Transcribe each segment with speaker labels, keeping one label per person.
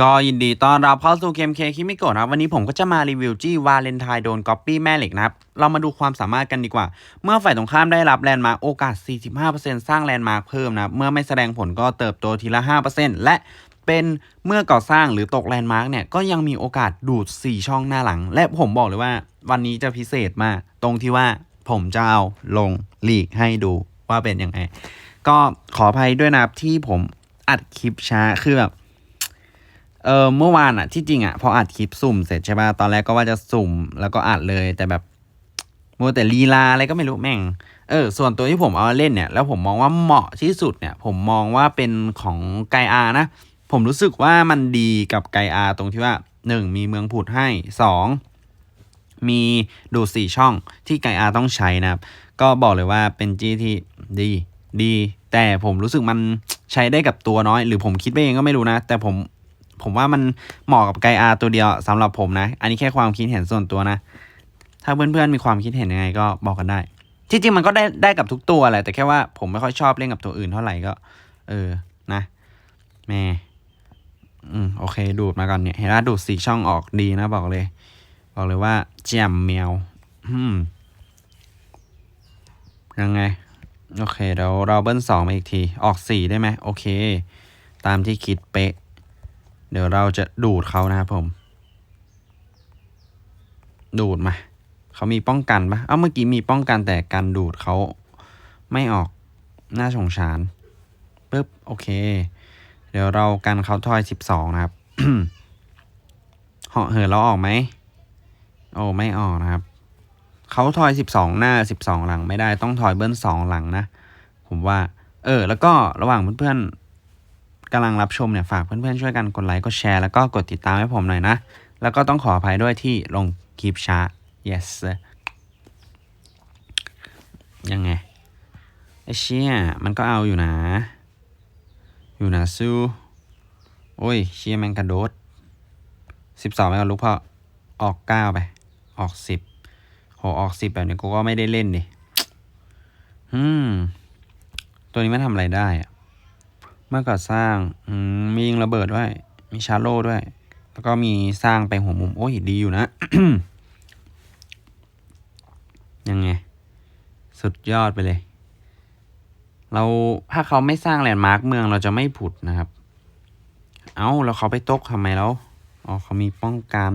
Speaker 1: ก็ยินดีต้อนรับเข้าสู่เกมเคคิมิโกะนะครับวันนี้ผมก็จะมารีวิวจี้วาเลนไทน์โดนก๊อปปี้แม่เหล็กนะครับ เรามาดูความสามารถกันดีกว่า เมื่อฝ่ายตรงข้ามได้รับแลนด์มาร์กโอกาส 45%สร้างแลนด์มาร์กเพิ่มนะ เมื่อไม่แสดงผลก็เติบโตทีละ 5%และเป็นเมื่อก่อสร้างหรือตกแลนด์มาร์กเนี่ย ก็ยังมีโอกาสดูด 4 ช่องหน้าหลัง และผมบอกเลยว่า วันนี้จะพิเศษมากตรงที่ว่าผมจะเอาลงลีกให้ดูว่าเป็นยังไงก็ขออภัยด้วยนะครับที่ผมอัดคลิปช้าคือแบบ เออเมื่อวานอะที่จริงอะพออัดคลิปสุ่มเสร็จใช่ป่ะตอนแรกก็ว่าจะสุ่มแล้วก็อัดเลยแต่แบบมัวแต่ลีลาอะไรก็ไม่รู้แม่งเออส่วนตัวที่ผมเอาเล่นเนี่ยแล้วผมมองว่าเหมาะที่สุดเนี่ย ผมมองว่าเป็นของไกอานะ ผมรู้สึกว่ามันดีกับไกอาตรงที่ว่าหนึ่งมีเมืองผุดให้สองมีดูดสี่ช่องที่ไกอาต้องใช้นะครับ ก็บอกเลยว่าเป็นจีที่ดีดี แต่ผมรู้สึกมันใช้ได้กับตัวน้อย หรือผมคิดไปเองก็ไม่รู้นะ แต่ผม ผมว่ามันเหมาะกับไกอาตัวเดียวสำหรับผมนะ อันนี้แค่ความคิดเห็นส่วนตัวนะ ถ้าเพื่อนๆมีความคิดเห็นยังไงก็บอกกันได้ ที่จริงมันก็ได้ได้กับทุกตัวแหละแต่แค่ว่าผมไม่ค่อยชอบเล่นกับตัวอื่นเท่าไหร่ก็ เออนะแม่อืมโอเค ดูดมาก่อนเนี่ยเห็นว่าดูดสี่ช่องออกดีนะบอกเลย บอกเลยว่าแจ่มแมวอืมยังไง โอเคเดี๋ยวเราเบิ้ลสองมาอีกที ออกสี่ได้ไหมโอเค ตามที่คิดเป๊ะ เดี๋ยวเราจะดูดเขานะครับผม ดูดมาเขามีป้องกันปะเอ้าเมื่อกี้มีป้องกันแต่การดูดเขาไม่ออกน่าสงสารปึ๊บโอเค เดี๋ยวเรากันเขาทอยสิบสองนะครับเหาะเหินเราออกไหมโอ้ไม่ออกนะครับเขาทอยสิบสองหน้าสิบสองหลังไม่ได้ต้องทอยเบิ้ลสองหลังนะ ผมว่า เออ แล้วก็ระหว่างเพื่อนๆ กำลังรับชมเนี่ยฝากเพื่อนๆช่วยกันกดไลค์กดแชร์แล้วก็กดติดตามให้ผมหน่อยนะ แล้วก็ต้องขออภัยด้วยที่ลงคลิปช้า yes ยังไงไอเชี่ยมันก็เอาอยู่นะ อยู่นะซูโอ้ยเชี่ยแมงกระโดดสิบสองไปกับลูกพ่อออกเก้าไป ออกสิบโหออกสิบแบบนี้กูก็ไม่ได้เล่นดิ อืม ตัวนี้มันทำอะไรได้อะ มื่อก่อสร้างอืมมียิงระเบิดด้วย มีชาร์โลด้วย แล้วก็มีสร้างไปหัวมุม โอ้ยดีอยู่นะ ยังไง สุดยอดไปเลย เราถ้าเขาไม่สร้างแลนด์มาร์คเมืองเราจะไม่ผุดนะครับ เอา้าแล้วเขาไปตกทำไมแล้วอ๋อเขามีป้องกัน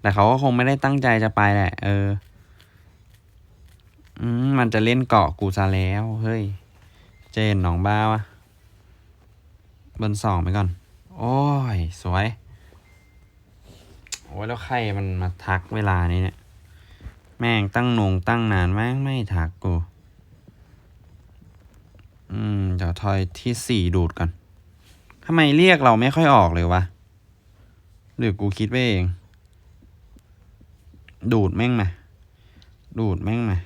Speaker 1: แต่เขาก็คงไม่ได้ตั้งใจจะไปแหละ เออมมันจะเล่นเกาะกูซะแล้ว เฮ้ย เจนหนองบ้าวะ เบนสองไปก่อน โอ้ย สวย โอ้ยแล้วใครมันมาทักเวลานี้เนี่ย แม่งตั้งนงตั้งนานแม่งไม่ทักกู อืม เดี๋ยวทอยที่สี่ดูดก่อนทำไมเรียกเราไม่ค่อยออกเลยวะ หรือกูคิดไปเอง ดูดแม่งมาดูดแม่งมา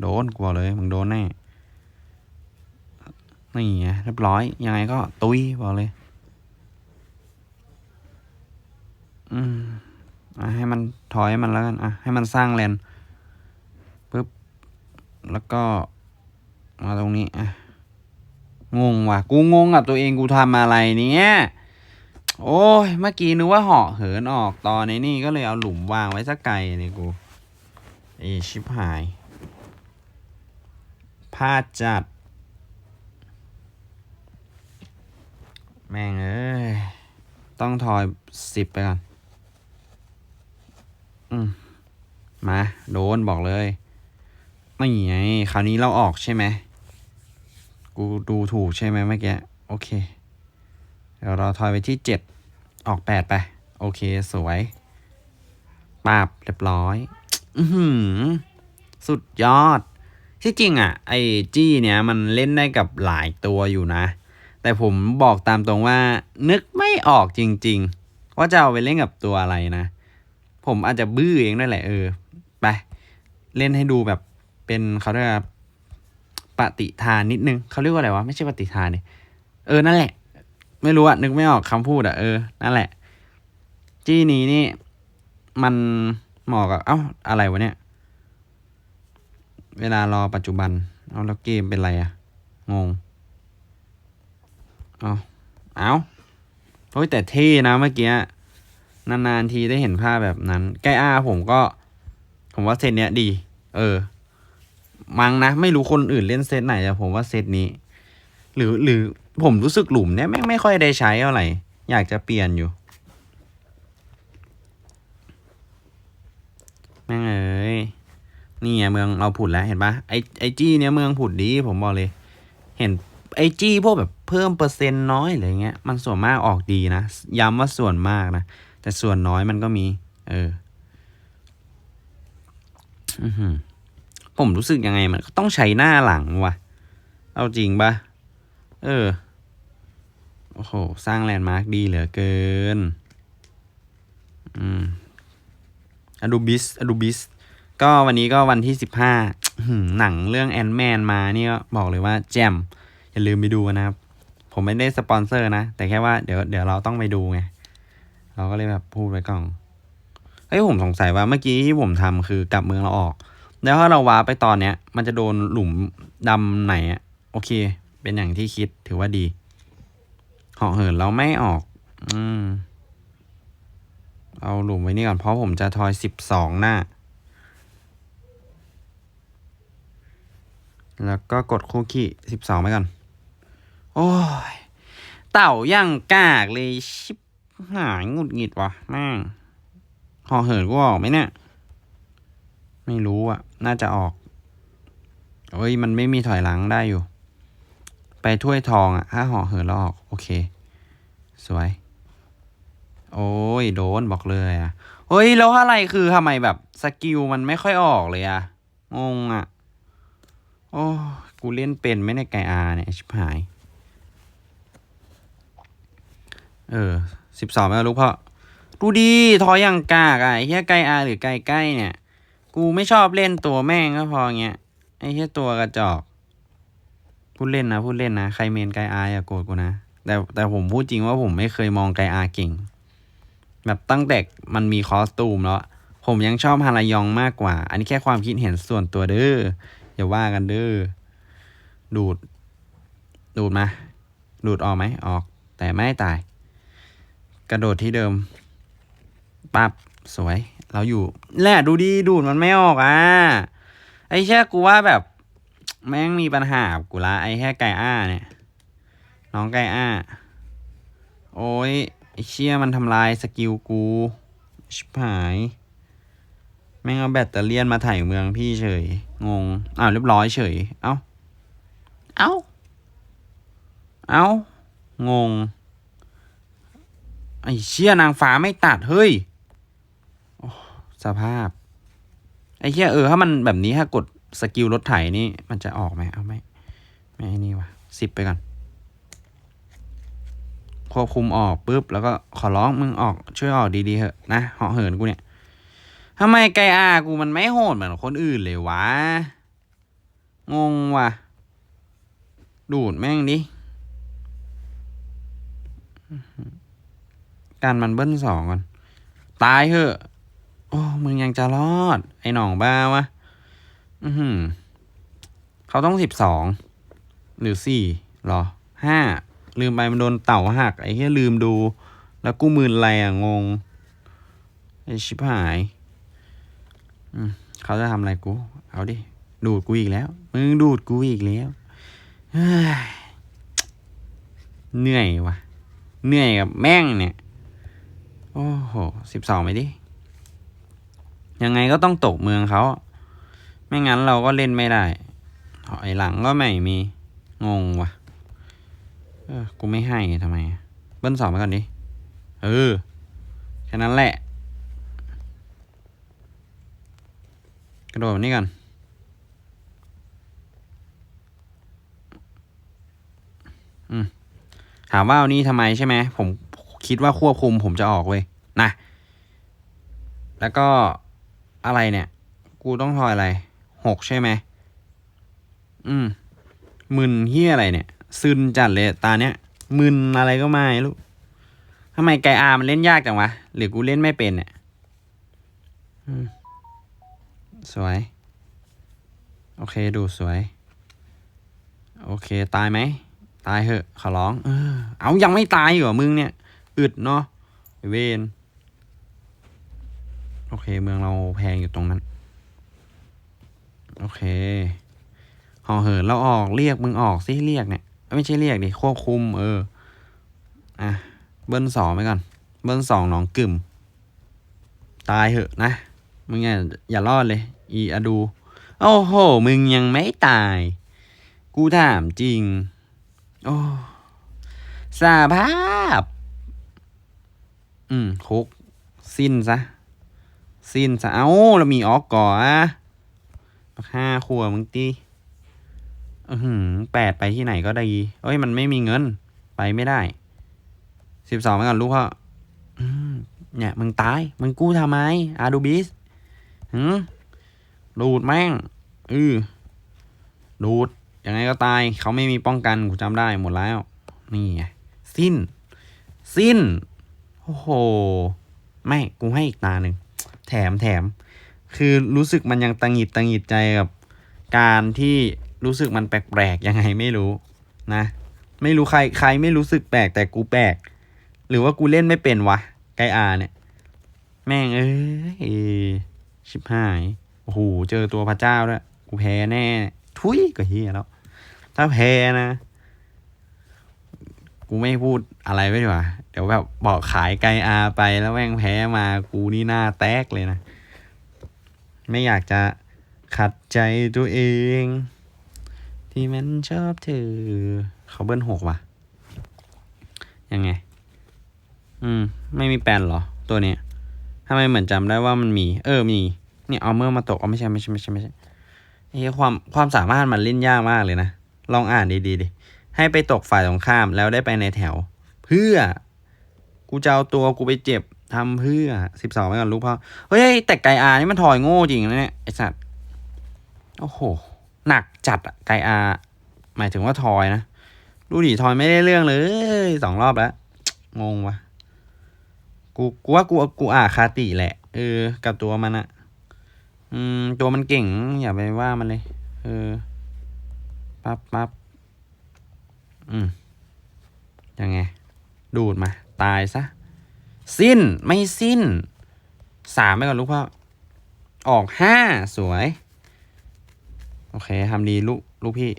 Speaker 1: โดนกูบอกเลย มึงโดนแน่ นี่ไงเรียบร้อย ยังไงก็ตุยบอกเลย อืมอะให้มันถอยมันแล้วกัน อะ ให้มันสร้างแลนปึ๊บ แล้วก็ มาตรงนี้ อะ งงว่ะ กูงงกับตัวเองกูทำอะไรเนี่ย โอ้ย เมื่อกี้นึกว่าเหาะเหินออกตอนนี้นี่ก็เลยเอาหลุมวางไว้สักไกลเลยกู เอชิบหายพลาดจัด แม่งเอ้ย ต้องทอยสิบไปก่อน อืม มา โดนบอกเลยไม่ไงคราวนี้เราออกใช่ไหม กูดูถูกใช่ไหมเมื่อกี้ โอเค เดี๋ยวเราทอยไปที่เจ็ดออกแปดไป โอเค สวยปาบเรียบร้อย อือหือสุดยอด ที่จริงอะ ไอจี้เนี้ยมันเล่นได้กับหลายตัวอยู่นะ แต่ผมบอกตามตรงว่า นึกไม่ออกจริง ๆ ว่าจะเอาไปเล่นกับตัวอะไรนะ ผมอาจจะบื้อเองด้วยแหละเออไปเล่นให้ดูแบบเป็นเขาเรียกว่าปฏิทานนิดนึงเขาเรียกว่าอะไรวะไม่ใช่ปฏิทานเนี่ยเออนั่นแหละ ไม่รู้อะนึกไม่ออกคำพูดอะเออนั่นแหละ จี้นี้นี่ มันเหมาะกับเอ้าอะไรวะเนี่ย เวลารอปัจจุบัน เอาแล้วเกมเป็นไรอะงง เอาเอาโอ้ยแต่เท่นะเมื่อกี้ นานๆทีได้เห็นภาพแบบนั้น ใกล้อาผมก็ ผมว่าเซตเนี้ยดี เออ มั้งนะ ไม่รู้คนอื่นเล่นเซตไหนแต่ผมว่าเซตนี้ หรือหรือผมรู้สึกหลุมเนี้ยไม่ไม่ค่อยได้ใช้เท่าไหร่ อยากจะเปลี่ยนอยู่ แม่งเอ้ยนี่ไงเมืองเราผุดแล้วเห็นปะไอไอจี้เนี้ยเมืองผุดดีผมบอกเลย เห็นไอจี้พวกแบบ เพิ่มเปอร์เซ็นต์น้อยอะไรเงี้ยมันส่วนมากออกดีนะ ย้ำว่าส่วนมากนะ แต่ส่วนน้อยมันก็มี เอออือหือผมรู้สึกยังไงมันก็ต้องใช้หน้าหลังว่ะเอาจริงปะเออ โอ้โห สร้างแลนด์มาร์คดีเหลือเกิน อืมอดูบิสอดูบิสก็วันนี้ก็วันที่สิบห้าหนังเรื่องแอนแมนมานี่ก็บอกเลยว่าแจมอย่าลืมไปดูนะครับ ผมไม่ได้สปอนเซอร์นะ แต่แค่ว่าเดี๋ยวเดี๋ยวเราต้องไปดูไง เราก็เลยแบบพูดไว้ก่อนเฮ้ยผมสงสัยว่าเมื่อกี้ที่ผมทำคือกลับเมืองเราออก แล้วถ้าเราว้าไปตอนเนี้ย มันจะโดนหลุมดำไหนอะโอเค เป็นอย่างที่คิดถือว่าดีเหาะเหินเราไม่ออก อืม เอาหลุมไว้นี่ก่อนเพราะผมจะทอยสิบสองหน้า แล้วก็กดคู่ขี้สิบสองไปก่อน โอ้ย เต่าย่างกากเลยชิบหายงุดหงิดวะแม่งหอเหินกูออกไหมเนี่ย ไม่รู้อะน่าจะออกเอ้ย มันไม่มีถอยหลังได้อยู่ ไปถ้วยทองอะถ้าห่อเหินแล้วออก โอเค สวย โอ้ย โดนบอกเลยอะเฮ้ย แล้วอะไรคือทำไมแบบสกิลมันไม่ค่อยออกเลยอะงงอะโอ้ กูเล่นเป็นไหมในไกอาเนี่ย ชิบหาย เออสิบสองไม่เอาลูกพ่อดูดีทอยอย่างกากอะไอ้เหี้ยไกอาหรือไกใกล้เนี่ย กูไม่ชอบเล่นตัวแม่งก็พอเงี้ยไอ้เหี้ยตัวกระจอกพูดเล่นนะพูดเล่นนะ ใครเมนไกอาอย่าโกรธกูนะแต่แต่ผมพูดจริงว่าผมไม่เคยมองไกอาเก่ง แบบตั้งแต่มันมีคอสตูมแล้ว ผมยังชอบฮารายองมากกว่า อันนี้แค่ความคิดเห็นส่วนตัวเด้ออย่าว่ากันเด้อดูด ดูดมา ดูดออกไหมออก แต่ไม่ตาย กระโดดที่เดิม ปั๊บสวย เราอยู่ แหละดูดีดูดมันไม่ออกอะ ไอ้แค่กูว่าแบบ แม่งมีปัญหากูละไอ้แค่ไก่อ้าเนี่ย น้องไก่อ้า โอ้ยไอ้เชี่ยมันทำลายสกิลกู ชิบหาย แม่งเอาแบตเตอเลียนมาถ่ายเมืองพี่เฉย งง อ้าวเรียบร้อยเฉย เอ้า เอ้า เอ้างง ไอ้เชี่ยนางฟ้าไม่ตัดเฮ้ยสภาพ ไอ้เชี่ยเออถ้ามันแบบนี้ถ้ากดสกิลรถไถนี่ มันจะออกไหมเอาไหมไม่ไอ้นี่วะสิบไปก่อนควบคุมออกปุ๊บแล้วก็ขอร้องมึงออกช่วยออกดีๆเถอะนะเหาะเหินกูเนี่ยทำไมไกอากูมันไม่โหดเหมือนคนอื่นเลยวะ งงว่ะ ดูดแม่งดิ การมันเบิ้ลสองก่อน ตายเถอะ โอ้มึงยังจะรอด ไอ้หน่องบ้าวะ อือหือ เขาต้องสิบสอง หรือสี่หรอห้า ลืมไปมันโดนเต่าหัก ไอ้เหี้ยลืมดู แล้วกู้มืนอะไรอะงง ไอ้ชิบหายอืมเขาจะทำอะไรกู เอาดิ ดูดกูอีกแล้ว มึงดูดกูอีกแล้วเหนื่อยวะเหนื่อยกับแม่งเนี่ย อ้โหสิบสองไปดิ ยังไงก็ต้องตกเมืองเขา ไม่งั้นเราก็เล่นไม่ได้ถอยหลังก็ไม่มี งงวะเออกูไม่ให้ทำไม เบิ้ลสองไปก่อนดิ เออ แค่นั้นแหละ กระโดดนี้ก่อนอืมถามว่าเอานี่ทำไมใช่ไหมผม คิดว่าควบคุมผมจะออกเว้ยนะแล้วก็อะไรเนี่ย กูต้องทอยอะไรหกใช่ไหมอืมมึนเฮียอะไรเนี่ย ซึนจัดเลยตาเนี้ยมึนอะไรก็ไม่รู้ทำไมไกอามันเล่นยากจังวะ หรือกูเล่นไม่เป็นเนี่ยอืมสวย โอเคดูสวย โอเค ตายไหม ตายเหอะขอร้อง เออเอายังไม่ตายเหรอมึงเนี่ย อึดเนาะเวนโอเค เมืองเราแพงอยู่ตรงนั้น โอเคห่อเหินเราออกเรียกมึงออกสิเรียกเนี่ย ไม่ใช่เรียกดิควบคุม เออ อะ เบิ้ลสองไปก่อน เบิ้ลสองหนองกึ่ม ตายเหอะนะ มึงอย่าอย่ารอดเลย อีอะดู โอ้โห มึงยังไม่ตาย กูถามจริง โอ้สาภาพ อืมคุก สิ้นซะ สิ้นซะ เอ้าเรามีออกก่ออะห้าขวบมึงตีอือหือแปดไปที่ไหนก็ได้เอ้ย มันไม่มีเงิน ไปไม่ได้ สิบสองไปก่อนลูกพ่ออืมเนี่ย มึงตาย มึงกู้ทำไม อาดูบิสหืมดูดแม่ง อือดูด ยังไงก็ตาย เขาไม่มีป้องกัน กูจำได้หมดแล้ว นี่ไง สิ้น สิ้น โอ้โห ไม่กูให้อีกตาหนึ่ง แถมแถม คือรู้สึกมันยังตังหิดตังหิดใจกับการที่รู้สึกมันแปลกๆยังไงไม่รู้นะ ไม่รู้ใครใครไม่รู้สึกแปลกแต่กูแปลก หรือว่ากูเล่นไม่เป็นวะไกอาเนี่ย แม่งเอ้ยชิบหายโอ้โหเจอตัวพระเจ้าด้วยกูแพ้แน่ ทุยก็เฮียแล้ว ถ้าแพ้นะ กูไม่พูดอะไรไว้ดีกว่าเดี๋ยวแบบบอกขายไกอาไปแล้วแม่งแพ้มากูนี่หน้าแตกเลยนะ ไม่อยากจะขัดใจตัวเอง ที่มันชอบเธอเขาเบิ้ลหกว่ะ ยังไง อืม ไม่มีแปลนเหรอ ตัวเนี้ยทำไมเหมือนจำได้ว่ามันมี เออ มี เนี่ยเอาเมื่อมาตกเอาไม่ใช่ไม่ใช่ไม่ใช่ไม่ใช่ไอ้ความความสามารถมันเล่นยากมากเลยนะ ลองอ่านดีๆดิ ให้ไปตกฝ่ายตรงข้ามแล้วได้ไปในแถว เพื่อ กูจะเอาตัวกูไปเจ็บทำเพื่อสิบสองไปก่อนลูกพ่อเฮ้ยแต่ไกอานี่มันถอยโง่จริงนะเนี่ยไอสัตว์โอ้โหหนักจัดอะไกอาหมายถึงว่าทอยนะดูดิทอยไม่ได้เรื่องเลยสองรอบแล้วงงวะกูกูว่ากูกูอ่าคาติแหละ เออ กับตัวมันอะอืมตัวมันเก่ง อย่าไปว่ามันเลย เออปั๊บปั๊บ อืมยังไง ดูดมา ตายซะ สิ้นไม่สิ้นสามไปก่อนลูกพ่อออกห้าสวย โอเคทำดีลูกลูกพี่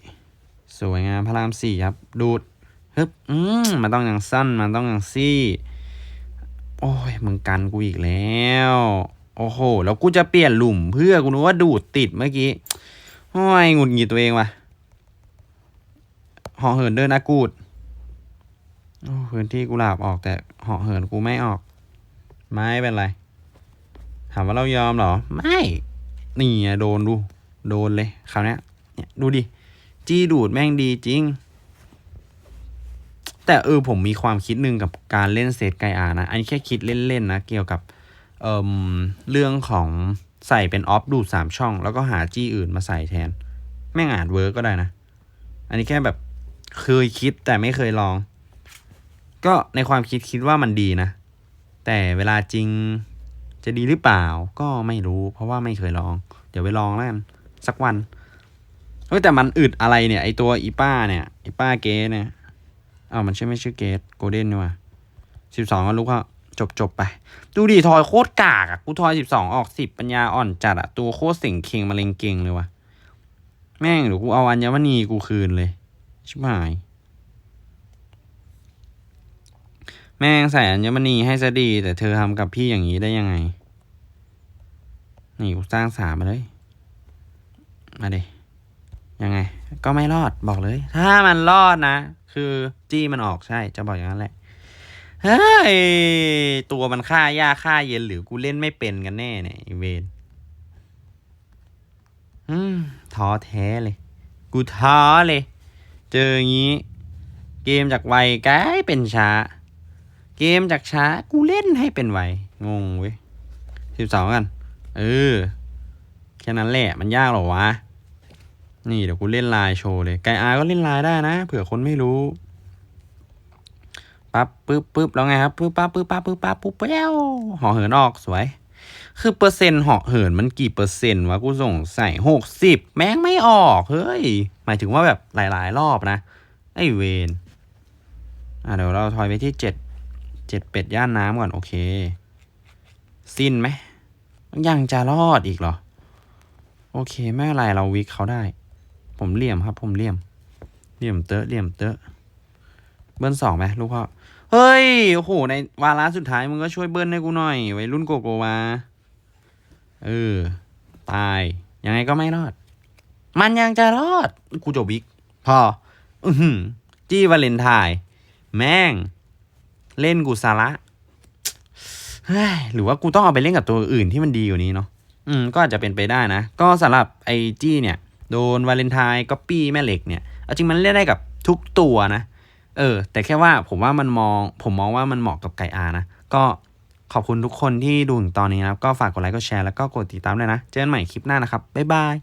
Speaker 1: สวยงามพระรามสี่ครับ ดูดฮึบอืมมันต้องอย่างสั้นมันต้องอย่างซี่ โอ้ยมึงกันกูอีกแล้ว โอ้โห แล้วกูจะเปลี่ยนหลุมเพื่อกูนึกว่าดูดติดเมื่อกี้โอ้ยหงุดหงิดตัวเองว่ะ หาะเหินเดินนะกูดพื้นที่กุหลาบออกแต่เหาะเหินกูไม่ออก ไม่เป็นไร ถามว่าเรายอมเหรอ ไม่ นี่โดนดู โดนเลยคราวนี้เนี่ยดูดิ จี้ดูดแม่งดีจริง แต่เออผมมีความคิดหนึ่งกับการเล่นเซตไกอานะ อันนี้แค่คิดเล่นๆนะ เกี่ยวกับเอ่มเรื่องของใส่เป็นออฟดูดสามช่อง แล้วก็หาจี้อื่นมาใส่แทน แม่งอาจเวิร์กก็ได้นะ อันนี้แค่แบบ เคยคิดแต่ไม่เคยลอง ก็ในความคิดคิดว่ามันดีนะ แต่เวลาจริงจะดีหรือเปล่าก็ไม่รู้ เพราะว่าไม่เคยลอง เดี๋ยวไปลองแล้วกันสักวันเฮ้ยแต่มันอึดอะไรเนี่ยไอตัวอีป้าเนี่ยไอป้าเกสเนี่ยอ้าวมันใช่ไม่ชื่อเกสโกลเด้นนี่ว่ะสิบสองก็ลูกก็จบจบไป ดูดิทอยโคตรกากอะกูทอยสิบสองออกสิบปัญญาอ่อนจัดอะตัวโคตรเสิงเข่งมาเลงเก่งเลยว่ะ แม่งเดี๋ยวกูเอาอัญมณีกูคืนเลย ชิบหาย แม่งใส่อัญมณีให้ซะดี แต่เธอทำกับพี่อย่างนี้ได้ยังไง นี่กูสร้างสามมาเลย มาดิยังไง ก็ไม่รอดบอกเลย ถ้ามันรอดนะ คือจี้มันออกใช่ จะบอกอย่างนั้นแหละเฮ้ยตัวมันฆ่ายากฆ่าเย็นหรือกูเล่นไม่เป็นกันแน่เนี่ยอ้เวนอืมท้อแท้เลย กูท้อเลย เจออย่างนี้ เกมจากไวกลายเป็นช้า เกมจากช้ากูเล่นให้เป็นไวงงเว้ยสิบสองกัน เออ แค่นั้นแหละมันยากหรอวะ นี่เดี๋ยวกูเล่นไลน์โชว์เลยไกอาก็เล่นไลน์ได้นะ เผื่อคนไม่รู้ปั๊บปึ๊บปึ๊บแล้วไงครับปึ๊บปั๊บปึ๊บปั๊บปึ๊บปั๊บปุ๊บแป้วห่อเหินออกสวย คือเปอร์เซ็นต์เหาะเหินมันกี่เปอร์เซ็นต์วะกูส่งใส่หกสิบแม่งไม่ออก เฮ้ย หมายถึงว่าแบบหลาย ๆ รอบนะ ไอเวนอะเดี๋ยวเราทอยไปที่เจ็ดเจ็ดเป็ดย่านน้ำก่อน โอเค สิ้นไหมยังจะรอดอีกเหรอ โอเค ไม่เป็นไรเราวิกเขาได้ ผมเหลี่ยมครับ ผมเหลี่ยม เหลี่ยมเตอะเหลี่ยมเตอะ เบิ้ลสองไหมลูกพ่อเฮ้ย โอ้โห ในวาระสุดท้ายมึงก็ช่วยเบิ้ลให้กูหน่อยไว้รุ่นโกโกวา เออ ตาย ยังไงก็ไม่รอด มันยังจะรอด กูจบวิก พอ อือหือจี้วาเลนไทน์แม่ง เล่นกูสาระหรือว่ากูต้องเอาไปเล่นกับตัวอื่นที่มันดีกว่านี้เนาะอืม ก็อาจจะเป็นไปได้นะ ก็สำหรับไอจี้เนี่ย โดนวาเลนไทน์ก๊อปปี้แม่เหล็กเนี่ยเอาจริงมันเล่นได้กับทุกตัวนะ เออ แต่แค่ว่าผมว่ามันมอง ผมมองว่ามันเหมาะกับไก่อานะ ก็ ขอบคุณทุกคนที่ดูถึงตอนนี้นะครับ ก็ฝากกดไลค์กดแชร์แล้วก็กดติดตามด้วยนะ เจอกันใหม่คลิปหน้านะครับ บ๊ายบาย